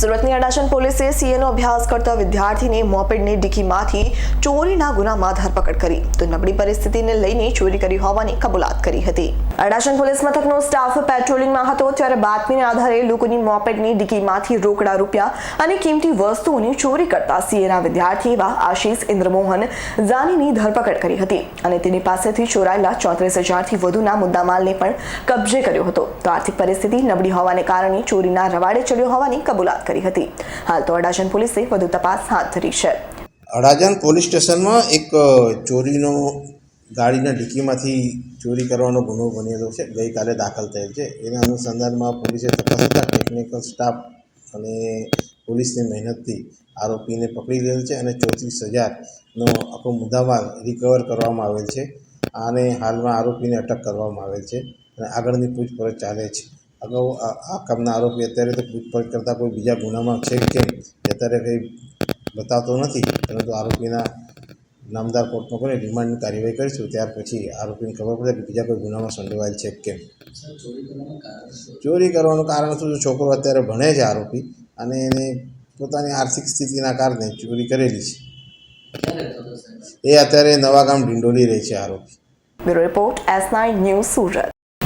સુરતની અડાજણ પોલીસે સીએનો અભ્યાસ કરતા વિદ્યાર્થીને મોપેડની ડીકીમાંથી ચોરીના ગુનામાં ધરપકડ કરી. તો નબળી પરિસ્થિતિને લઈને ચોરી કરી હોવાની કબૂલાત કરી હતી. અડાજણ પોલીસ મથકનો સ્ટાફ પેટ્રોલિંગમાં હતો, ત્યારે બાતમીને આધારે લોકોની મોપેડની ડીકીમાંથી રોકડા રૂપિયા અને કિંમતી વસ્તુઓની ચોરી કરતા સીએના વિદ્યાર્થી એવા આશીષ ઇન્દ્રમોહન ઝાનીની ધરપકડ કરી હતી અને તેની પાસેથી ચોરાયેલા ચોત્રીસ હજારથી વધુના મુદ્દામાલને પણ કબજે કર્યો હતો. તો આર્થિક પરિસ્થિતિ નબળી હોવાને કારણે ચોરીના રવાડે ચડ્યો હોવાની કબૂલાત કરી હતી. હાલ તો અડાજણ પોલીસે વધુ તપાસ હાથ ધરી છે. અડાજણ પોલીસ સ્ટેશનમાં એક ચોરીનો ગાડીના ડિક્કીમાંથી ચોરી કરવાનો ગુનો બનેલો છે. ગઈકાલે દાખલ થયેલ છે. એના અનુસંધાનમાં પોલીસે તપાસ ટેકનિકલ સ્ટાફ અને પોલીસની મહેનતથી આરોપીને પકડી લેલ છે અને ચોત્રીસ હજારનો આખો મુદ્દામાલ રિકવર કરવામાં આવેલ છે. અને હાલમાં આરોપીને અટક કરવામાં આવેલ છે અને આગળની પૂછપરછ ચાલે છે. અગાઉ આ કામના આરોપી અત્યારે તો પૂછપરછ કરતાં કોઈ બીજા ગુનામાં છે કે અત્યારે કંઈ બતાવતો નથી. પરંતુ આરોપીના નામદાર કોર્ટમાં કરીને રિમાન્ડની કાર્યવાહી કરીશું. ત્યાર પછી આરોપીને ખબર પડે કે બીજા કોઈ ગુનામાં સંડોવાયેલ છે કેમ. ચોરી કરવાનું કારણ શું? છોકરો અત્યારે ભણે છે આરોપી અને એને પોતાની આર્થિક સ્થિતિના કારણે ચોરી કરેલી છે. એ અત્યારે નવાગામ ઢીંડોલી રહે છે આરોપી. Report S nine news Surat.